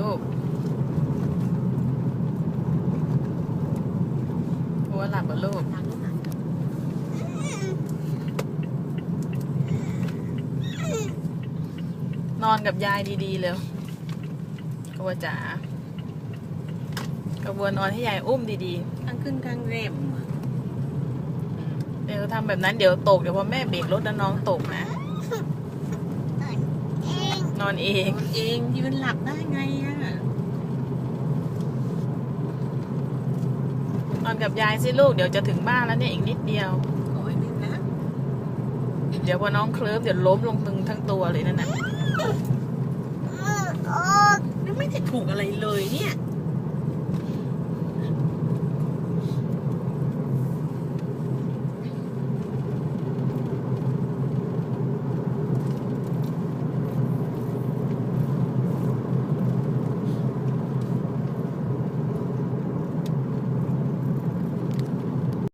ลูกหัวหลับเหรอลูกทางนู้นน่ะนอนกับยายดีๆเร็วกบัวจ๋ากบัวนอนให้ยายอุ้มดีข้างขึ้นข้างเร็มอะ ๆ เดี๋ยวทำแบบนั้นเดี๋ยวตกเดี๋ยวพอแม่เบรกรถแล้วน้องตกนะน อนเองตัวเองยืนหลับได้ไงอะนอนกับยายสิลูกเดี๋ยวจะถึงบ้านแล้วเนี่ยอีกนิดเดียวขอให้นิดนะ เดี๋ยวพอน้องเคลิ้มเดี๋ยวล้มลงตึงทั้งตัวเลยนั่นน่ะยังไม่ได้ถูกอะไรเลยเนี่ย